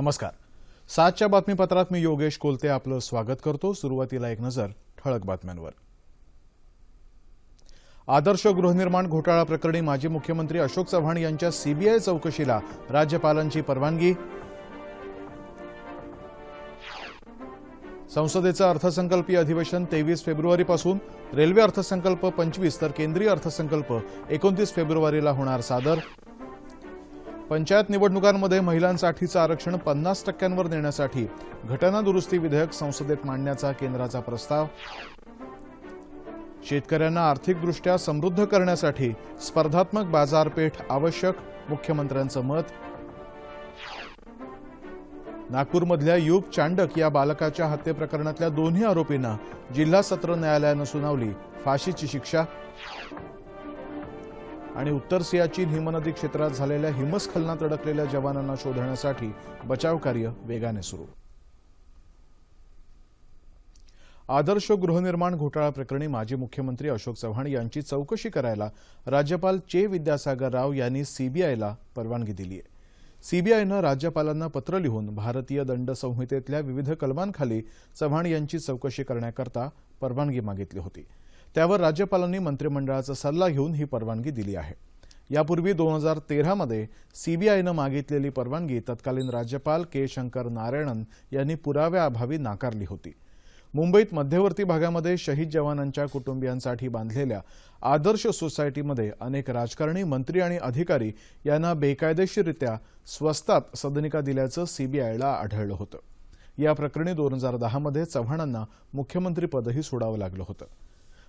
नमस्कार. सातच्या बातमीपत्रात मी योगेश कोलते आपलं स्वागत करतो. सुरुवातीला एक नजर ठळक बातम्यांवर. आदर्श गृहनिर्माण घोटाळा प्रकरणी माजी मुख्यमंत्री अशोक चव्हाण यांच्या सीबीआय चौकशीला राज्यपालांची परवानगी. संसदेचं अर्थसंकल्पीय अधिवेशन तेवीस फेब्रुवारीपासून. रेल्वे अर्थसंकल्प पंचवीस तर केंद्रीय अर्थसंकल्प एकोणतीस फेब्रुवारीला होणार सादर. पंचायत निवडणुकांमध्ये महिलांसाठीचं आरक्षण पन्नास टक्क्यांवर देण्यासाठी घटना दुरुस्ती विधेयक संसदेत मांडण्याचा केंद्राचा प्रस्ताव. शेतकऱ्यांना आर्थिकदृष्ट्या समृद्ध करण्यासाठी स्पर्धात्मक बाजारपेठ आवश्यक मुख्यमंत्र्यांचं मत. नागपूरमधल्या युग चांडक या बालकाच्या हत्येप्रकरणातल्या दोन्ही आरोपींना जिल्हा सत्र न्यायालयानं सुनावली फाशीची शिक्षा आणि उत्तर सियाचीन हिमनदी क्षेत्रात झालेल्या हिमस्खलनात अडकलेल्या जवानांना शोधण्यासाठी बचाव कार्य वेगाने सुरू. आदर्श गृहनिर्माण घोटाळा प्रकरणी माजी मुख्यमंत्री अशोक चव्हाण यांची चौकशी करायला राज्यपाल चे विद्यासागर राव यांनी सीबीआयला परवानगी दिली आहे सीबीआयनं राज्यपालांना पत्र लिहून भारतीय दंड संहितेतल्या विविध कलमांखाली चव्हाण यांची चौकशी करण्याकरता परवानगी मागितली होती. त्यावर राज्यपालांनी मंत्रिमंडळाचा सल्ला घेऊन ही परवानगी दिली आहे. यापूर्वी दोन हजार तेरामध्ये सीबीआयनं मागितलेली परवानगी तत्कालीन राज्यपाल के शंकर नारायणन यांनी पुराव्याअभावी नाकारली होती. मुंबईत मध्यवर्ती भागामध्ये शहीद जवानांच्या कुटुंबियांसाठी बांधलेल्या आदर्श सोसायटीमध्ये अनेक राजकारणी मंत्री आणि अधिकारी यांना बेकायदेशीररित्या स्वस्तात सदनिका दिल्याचं सीबीआयला आढळलं होतं. या प्रकरणी दोन हजार दहामध्ये चव्हाणांना मुख्यमंत्रीपदही सोडावं लागलं होतं.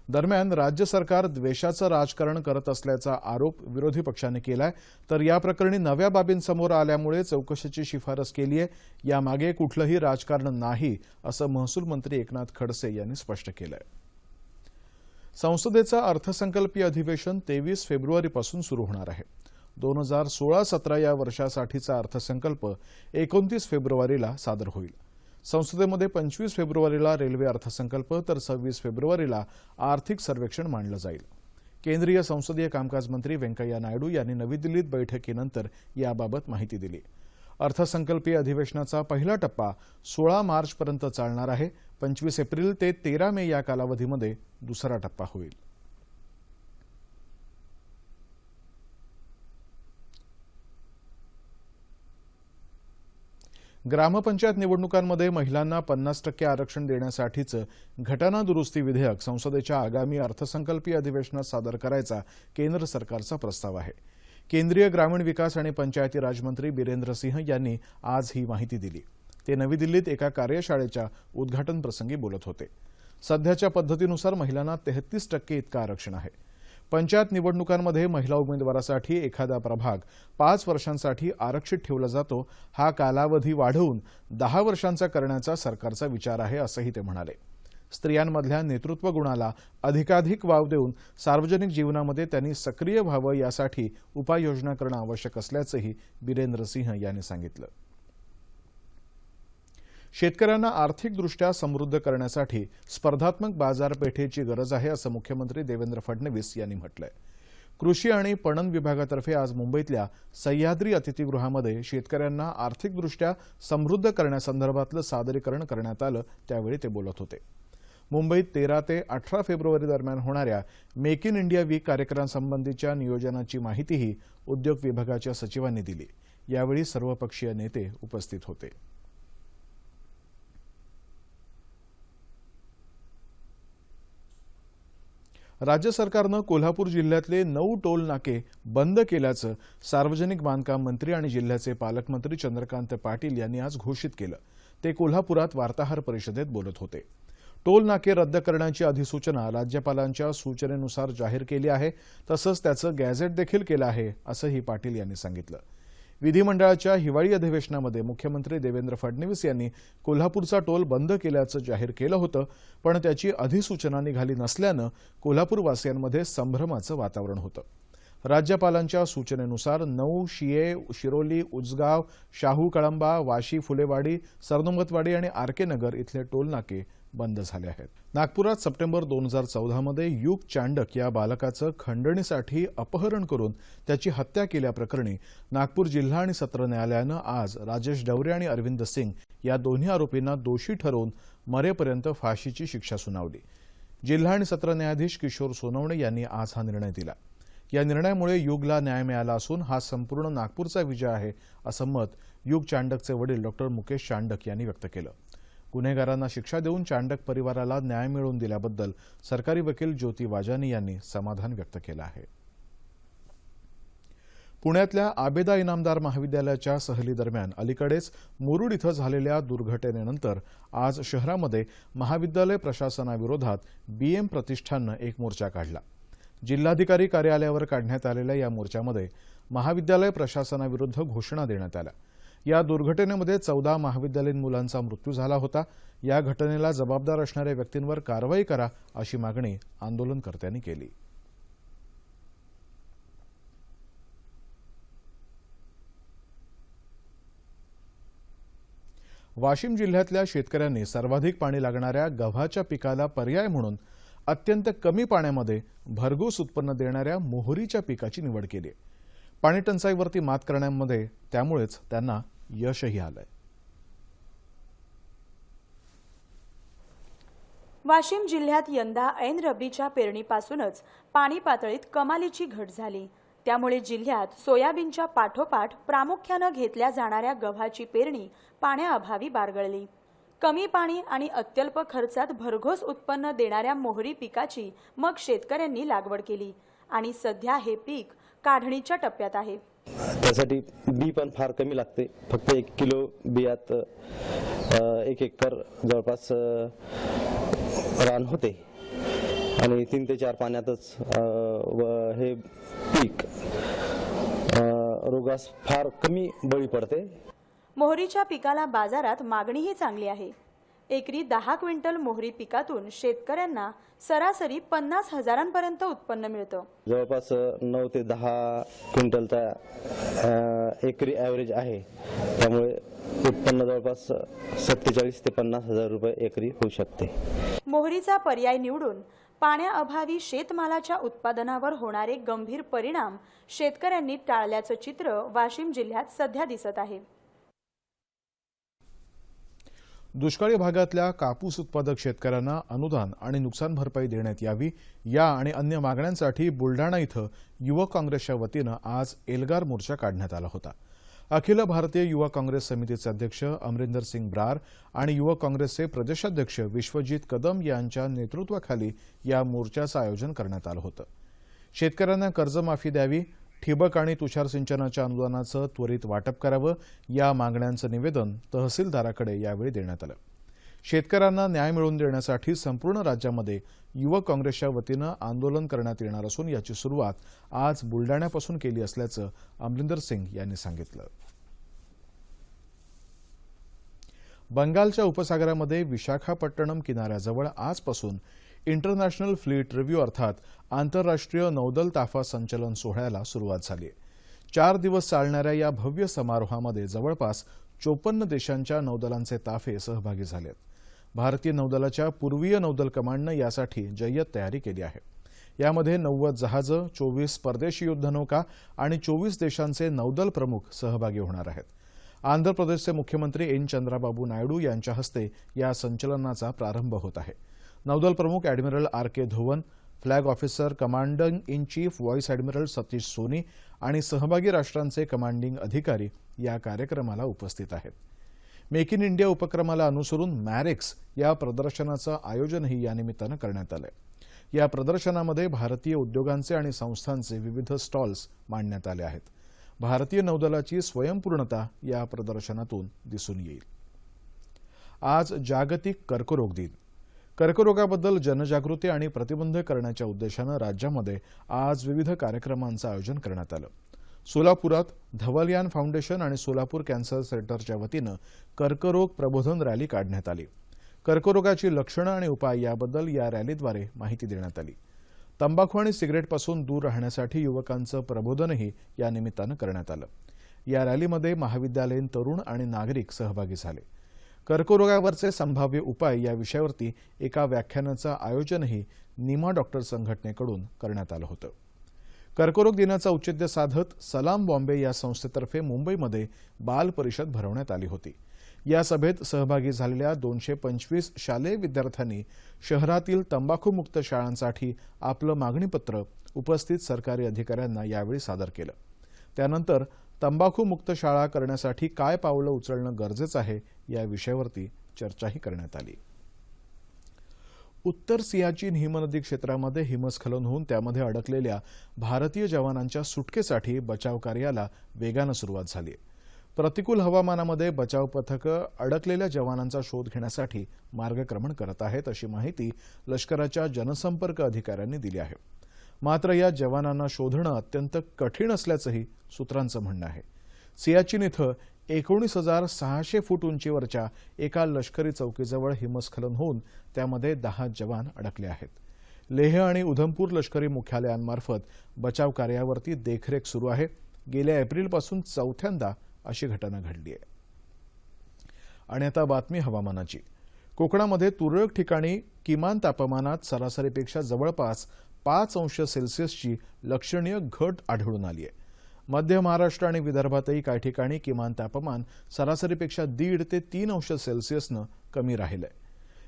दरम्यान राज्य सरकार द्वेषाचं राजकारण करत असल्याचा आरोप विरोधी पक्षाने केलाय. तर या प्रकरणी नव्या बाबींसमोर आल्यामुळे चौकशीची शिफारस केली आहे. यामागे कुठलंही राजकारण नाही असं महसूल मंत्री एकनाथ खडसे यांनी स्पष्ट केलंय. संसदेचं अर्थसंकल्पीय अधिवेशन तेवीस फेब्रुवारीपासून सुरू होणार आहे. दोन हजार सोळा सतरा या वर्षासाठीचा अर्थसंकल्प एकोणतीस फेब्रुवारीला सादर होईल. संसदेमध्ये पंचवीस फेब्रुवारीला रेल्वे अर्थसंकल्प तर सव्वीस फेब्रुवारीला आर्थिक सर्वेक्षण मांडलं जाईल. केंद्रीय संसदीय कामकाज मंत्री व्यंकय्या नायडू यांनी नवी दिल्लीत बैठकीनंतर याबाबत माहिती दिली. अर्थसंकल्पीय अधिवेशनाचा पहिला टप्पा सोळा मार्चपर्यंत चालणार आहे. पंचवीस एप्रिल ते तेरा मे या कालावधीमध्ये दुसरा टप्पा होईल. ग्रामपंचायत निवडणुकांमध्ये महिलांना पन्नास टक्के आरक्षण देण्यासाठीचं घटना दुरुस्ती विधेयक संसदेच्या आगामी अर्थसंकल्पीय अधिवेशनात सादर करायचा केंद्र सरकारचा प्रस्ताव आहे. केंद्रीय ग्रामीण विकास आणि पंचायती राजमंत्री बिरेंद्र सिंह यांनी आज ही माहिती दिली. ते नवी दिल्लीत एका कार्यशाळेच्या उद्घाटन प्रसंगी बोलत होते. सध्याच्या पद्धतीनुसार महिलांना तेहतीस टक्के इतकं आरक्षण आहे. पंचायत निवडणुकांमध्ये महिला उमेदवारासाठी एखादा प्रभाग पाच वर्षांसाठी आरक्षित ठेवला जातो हा कालावधी वाढवून दहा वर्षांचा करण्याचा सरकारचा विचार आहे असंही ते म्हणाले. स्त्रियांमधल्या नेतृत्व गुणाला अधिकाधिक वाव देऊन सार्वजनिक जीवनामध्ये त्यांनी सक्रिय व्हावं यासाठी उपाययोजना करणं आवश्यक असल्याचंही बिरेंद्र सिंह यांनी सांगितलं. शेतकऱ्यांना आर्थिकदृष्ट्या समृद्ध करण्यासाठी स्पर्धात्मक बाजारपेठेची गरज आहे असं मुख्यमंत्री देवेंद्र फडणवीस यांनी म्हटलंय. कृषी आणि पणन विभागातर्फे आज मुंबईतल्या सह्याद्री अतिथीगृहामध्ये शेतकऱ्यांना आर्थिकदृष्ट्या समृद्ध करण्यासंदर्भातलं सादरीकरण करण्यात आलं त्यावेळी ते बोलत होते. मुंबईत तेरा ते अठरा फेब्रुवारी दरम्यान होणाऱ्या मेक इन इंडिया वीक कार्यक्रमासंबंधीच्या नियोजनाची माहितीही उद्योग विभागाच्या सचिवांनी दिली. यावेळी सर्वपक्षीय नेते उपस्थित होते. राज्य सरकारनं कोल्हापूर जिल्ह्यातले नऊ टोल नाके बंद केल्याचं सार्वजनिक बांधकाम मंत्री आणि जिल्ह्याचे पालकमंत्री चंद्रकांत पाटील यांनी आज घोषित केलं. ते कोल्हापुरात वार्ताहर परिषदेत बोलत होते. टोल नाके रद्द करण्याची अधिसूचना राज्यपालांच्या सूचनेनुसार जाहीर केली आहे तसंच त्याचं गॅझेट देखील केलं आहे असंही पाटील यांनी सांगितलं. विधिमंडळाच्या हिवाळी अधिवेशनामध्ये मुख्यमंत्री देवेंद्र फडणवीस यांनी कोल्हापूरचा टोल बंद केल्याचं जाहीर केलं होतं पण त्याची अधिसूचना निघाली नसल्यानं कोल्हापूरवासियांमध्ये संभ्रमाचं वातावरण होतं. राज्यपालांच्या सूचनेनुसार नऊ शिये शिरोली उजगाव शाहू कळंबा वाशी फुलेवाडी सरनुमतवाडी आणि आरके नगर इथले टोल नाके बंद झाले आहेत. नागपुरात सप्टेंबर दोन हजार चौदामध्ये युग चांडक या बालकाचं खंडणीसाठी अपहरण करून त्याची हत्या केल्याप्रकरणी नागपूर जिल्हा आणि सत्र न्यायालयानं आज राजेश डवरे आणि अरविंद सिंग या दोन्ही आरोपींना दोषी ठरवून मरेपर्यंत फाशीची शिक्षा सुनावली. जिल्हा आणि सत्र न्यायाधीश किशोर सोनवणे यांनी आज हा निर्णय दिला. या निर्णयामुळे युगला न्याय मिळाला असून हा संपूर्ण नागपूरचा विजय आहे असं मत युग चांडकचे वडील डॉक्टर मुकेश चांडक यांनी व्यक्त केलं. गुन्हेगारांना शिक्षा देऊन चांडक परिवाराला न्याय मिळवून दिल्याबद्दल सरकारी वकील ज्योती वाजानी यांनी समाधान व्यक्त केलं आहे. पुण्यातल्या आबेदा इनामदार महाविद्यालयाच्या सहलीदरम्यान अलीकडेच मुरुड इथं झालेल्या दुर्घटनेनंतर आज शहरामध्ये महाविद्यालय प्रशासनाविरोधात बीएम प्रतिष्ठाननं एक मोर्चा काढला. जिल्हाधिकारी कार्यालयावर काढण्यात आलेल्या या मोर्चामध्ये महाविद्यालय प्रशासनाविरुद्ध घोषणा देण्यात आल्या. या दुर्घटनेमध्ये चौदा महाविद्यालयीन मुलांचा मृत्यू झाला होता. या घटनेला जबाबदार असणाऱ्या व्यक्तींवर कारवाई करा अशी मागणी आंदोलनकर्त्यांनी केली. वाशिम जिल्ह्यातल्या शेतकऱ्यांनी सर्वाधिक पाणी लागणाऱ्या गव्हाच्या पिकाला पर्याय म्हणून अत्यंत कमी पाण्यामध्ये भरघोस उत्पन्न देणाऱ्या मोहरीच्या पिकाची निवड केली. आहे पाणी टंचाईवरती मात करण्यामध्ये त्यामुळेच त्यांना यशही आलंय. वाशिम जिल्ह्यात यंदा ऐन रब्बीच्या पेरणीपासूनच पाणी पातळीत कमालीची घट झाली. त्यामुळे जिल्ह्यात सोयाबीनच्या पाठोपाठ प्रामुख्यानं घेतल्या जाणाऱ्या गव्हाची पेरणी पाण्याअभावी बारगळली. कमी पाणी आणि अत्यल्प खर्चात भरघोस उत्पन्न देणाऱ्या मोहरी पिकाची मग शेतकऱ्यांनी लागवड केली आणि सध्या हे पीक काढणीच्या टप्प्यात आहे. त्यासाठी बी पण फार कमी लागते. फक्त एक किलो बियात एक एकर जवळपास रान होते. आणि तीन ते चार पाण्यातच व हे पीक रोगास फार कमी बळी पडते. मोहरीच्या पिकाला बाजारात मागणीही चांगली आहे. एकरी दहा क्विंटल मोहरी पिकातून शेतकऱ्यांना सरासरी पन्नास हजारांपर्यंत उत्पन्न मिळतं. जवळपास नऊ ते दहा क्विंटलचा एकरी ॲव्हरेज आहे. त्यामुळे उत्पन्न जवळपास सत्तेचाळीस ते पन्नास हजार रुपये एकरी होऊ शकते. मोहरीचा पर्याय निवडून पाण्याअभावी शेतमालाच्या उत्पादनावर होणारे गंभीर परिणाम शेतकऱ्यांनी टाळल्याचं चित्र वाशिम जिल्ह्यात सध्या दिसत आहे. दुष्काळी भागातल्या कापूस उत्पादक शेतकऱ्यांना अनुदान आणि नुकसान भरपाई देण्यात यावी या आणि अन्य मागण्यांसाठी बुलडाणा इथं युवक काँग्रेसच्या वतीनं आज एल्गार मोर्चा काढण्यात आला होता. अखिल भारतीय युवा काँग्रेस समितीचे अध्यक्ष अमरिंदर सिंग ब्रार आणि युवक काँग्रेसचे प्रदेशाध्यक्ष विश्वजित कदम यांच्या नेतृत्वाखाली या मोर्चाचं आयोजन करण्यात आलं होतं. शेतकऱ्यांना कर्जमाफी द्यावी ठिबक आणि तुषार सिंचनाच्या अनुदानाचं त्वरित वाटप करावं या मागण्यांचं निवेदन तहसीलदाराकडे यावेळी देण्यात आलं. शेतकऱ्यांना न्याय मिळवून देण्यासाठी संपूर्ण राज्यामध्ये युवक काँग्रेसच्या वतीनं आंदोलन करण्यात येणार असून याची सुरुवात आज बुलडाण्यापासून केली असल्याचं अमरिंदर सिंग यांनी सांगितलं. बंगालच्या उपसागरामध्ये विशाखापट्टणम किनाऱ्याजवळ आजपासून इंटरनॅशनल फ्लीट रिव्ह्यू अर्थात आंतरराष्ट्रीय नौदल ताफा संचलन सोहळ्याला सुरुवात झाली. चार दिवस चालणाऱ्या या भव्य समारोहामध्ये जवळपास चोपन्न देशांच्या नौदलांचे ताफे सहभागी झाले आहेत भारतीय नौदलाच्या पूर्वीय नौदल कमांडनं यासाठी जय्यत तयारी केली आहे. यामध्ये नव्वद जहाजं चोवीस परदेशी युद्धनौका आणि चोवीस देशांचे नौदल प्रमुख सहभागी होणार आहेत. आंध्र प्रदेशचे मुख्यमंत्री एन. चंद्राबाबू नायडू यांच्या हस्ते या संचलनाचा प्रारंभ होत आहे. नौदल प्रमुख admiral R K Dhowan flag officer commanding in chief vice admiral Satish Soni आणि सहभागी राष्ट्रांचे कमांडिंग अधिकारी या कार्यक्रमाला उपस्थित आहेत. मेक इन इंडिया उपक्रमाला अनुसरून मॅरेक्स या प्रदर्शनाचं आयोजनही या निमित्तानं करण्यात आलंय. या प्रदर्शनामध्ये भारतीय उद्योगांचे आणि संस्थांचे विविध स्टॉल्स मांडण्यात आले आहेत. भारतीय नौदलाची स्वयंपूर्णता या प्रदर्शनातून दिसून येईल. आज जागतिक कर्करोग दिन. कर्करोगाबद्दल जनजागृती आणि प्रतिबंध करण्याच्या उद्देशानं राज्यामध्ये आज विविध कार्यक्रमांचं आयोजन करण्यात आलं. सोलापुरात धवलयान फाउंडेशन आणि सोलापूर कॅन्सर सेंटरच्या वतीनं कर्करोग प्रबोधन रॅली काढण्यात आली. कर्करोगाची लक्षणं आणि उपाय याबद्दल या रॅलीद्वारे माहिती देण्यात आली. तंबाखू आणि सिगरेटपासून दूर राहण्यासाठी युवकांचं प्रबोधनही या निमित्तानं करण्यात आलं. या रॅलीमध्ये महाविद्यालयीन तरुण आणि नागरिक सहभागी झाले. कर्करोगावरचे संभाव्य उपाय या विषयावरती एका व्याख्यानाचं आयोजनही निमा डॉक्टर संघटनेकडून करण्यात आलं होतं. कर्करोग दिनाचं औचित्य साधत सलाम बॉम्बे या संस्थेतर्फे मुंबईमध्ये बाल परिषद भरवण्यात आली होती. या सभेत सहभागी झालेल्या दोनशे पंचवीस शालेय विद्यार्थ्यांनी शहरातील तंबाखूमुक्त शाळांसाठी आपलं मागणीपत्र उपस्थित सरकारी अधिकाऱ्यांना यावेळी सादर केलं. त्यानंतर तंबाखूमुक्त शाळा करण्यासाठी काय पावलं उचलणं गरजेचं आहे या विषयावरती चर्चाही करण्यात आली. उत्तर सियाचीन हिमनदी क्षेत्रामध्ये हिमस्खलन होऊन त्यामध्ये अडकलेल्या भारतीय जवानांच्या सुटकेसाठी बचाव कार्याला वेगानं सुरुवात झाली. प्रतिकूल हवामानामध्ये बचाव पथकं अडकलेल्या जवानांचा शोध घेण्यासाठी मार्गक्रमण करत आहेत अशी माहिती लष्कराच्या जनसंपर्क अधिकाऱ्यांनी दिली आहे. मात्र या जवानांना शोधणं अत्यंत कठीण असल्याचंही सूत्रांचं म्हणणं आहे. सियाचीन इथं एकोणीस हजार सहाशे फूट उंचीवरच्या एका लष्करी चौकीजवळ हिमस्खलन होऊन त्यामध्ये दहा जवान अडकले आहेत. लेह आणि उधमपूर लष्करी मुख्यालयांमार्फत बचाव कार्यावरती देखरेख सुरू आहे. गेल्या एप्रिलपासून चौथ्यांदा अशी घटना घडली आहे आणि आता बातमी हवामानाची. कोकणामध्ये तुरळक ठिकाणी किमान तापमानात सरासरीपेक्षा जवळपास पाच अंश सेल्सिअसची लक्षणीय घट आढळून आली आहे मध्य महाराष्ट्र आणि विदर्भातही काही ठिकाणी किमान तापमान सरासरीपेक्षा दीड ते तीन अंश सेल्सिअसनं कमी राहिलंय.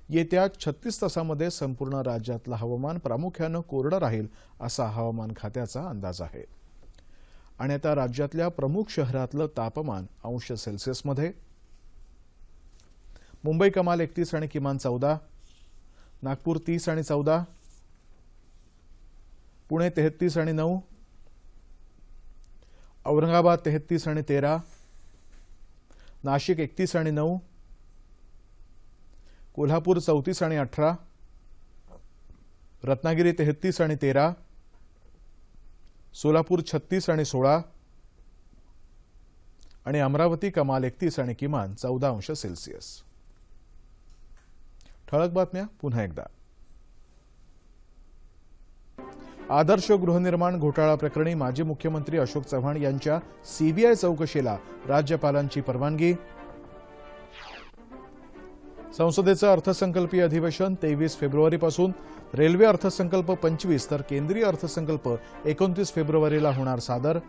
येत्या छत्तीस तासामध्ये संपूर्ण राज्यातलं हवामान प्रामुख्यानं कोरडं राहील असा हवामान खात्याचा अंदाज आहे. आणि आता राज्यातल्या प्रमुख शहरातलं तापमान अंश सेल्सिअसमध्ये. मुंबई कमाल एकतीस आणि किमान चौदा. नागपूर तीस आणि चौदा. पुणे तेहतीस आणि नऊ. औरंगाबाद तेहतीस आणि तेरा नाशिक एकतीस आणि नऊ कोल्हापूर चौतीस आणि अठरा रत्नागिरी तेहतीस आणि तेरा सोलापूर छत्तीस आणि सोळा आणि अमरावती कमाल एकतीस आणि किमान चौदा अंश सेल्सिअस. ठळक बातम्या पुन्हा एकदा. आदर्श गृहनिर्माण घोटाळा प्रकरणी माजी मुख्यमंत्री अशोक चव्हाण यांच्या सीबीआय चौकशीला राज्यपालांची परवानगी. संसदेचं अर्थसंकल्पीय अधिवेशन तेवीस फेब्रुवारीपासून. रेल्वे अर्थसंकल्प पंचवीस तर केंद्रीय अर्थसंकल्प एकोणतीस फेब्रुवारीला होणार सादर.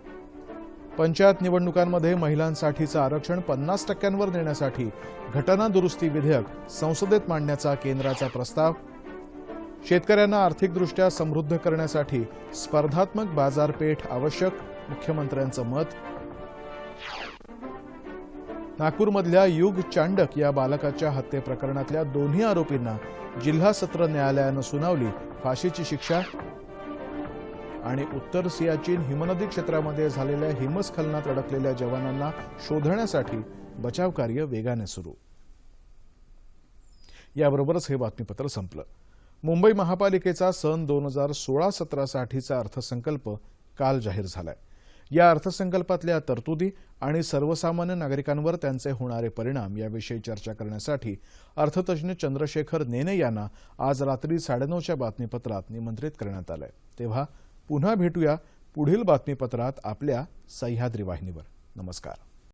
पंचायत निवडणुकांमध्ये महिलांसाठीचं आरक्षण पन्नास टक्क्यांवर नेण्यासाठी घटना दुरुस्ती विधेयक संसदेत मांडण्याचा केंद्राचा प्रस्ताव. शेतकऱ्यांना आर्थिकदृष्ट्या समृद्ध करण्यासाठी स्पर्धात्मक बाजारपेठ आवश्यक मुख्यमंत्र्यांचं मत. नागपूरमधल्या युग चांडक या बालकाच्या हत्येप्रकरणातल्या दोन्ही आरोपींना जिल्हा सत्र न्यायालयानं सुनावली फाशीची शिक्षा आणि उत्तर सियाचीन हिमनदी क्षेत्रामध्ये झालेल्या हिमस्खलनात अडकलेल्या जवानांना शोधण्यासाठी बचाव कार्य वेगाने सुरू. याबरोबरच हे बातमीपत्र संपलं. मुंबई महापालिकेचा सन दोन हजार सोळा सतरासाठीचा अर्थसंकल्प काल जाहीर झालाय. या अर्थसंकल्पातल्या तरतुदी आणि सर्वसामान्य नागरिकांवर त्यांचे होणारे परिणाम याविषयी चर्चा करण्यासाठी अर्थतज्ञ चंद्रशेखर नेने यांना आज रात्री साडेनऊच्या बातमीपत्रात निमंत्रित करण्यात आलंय. तेव्हा पुन्हा भेटूया पुढील बातमीपत्रात आपल्या सह्याद्री वाहिनीवर. नमस्कार.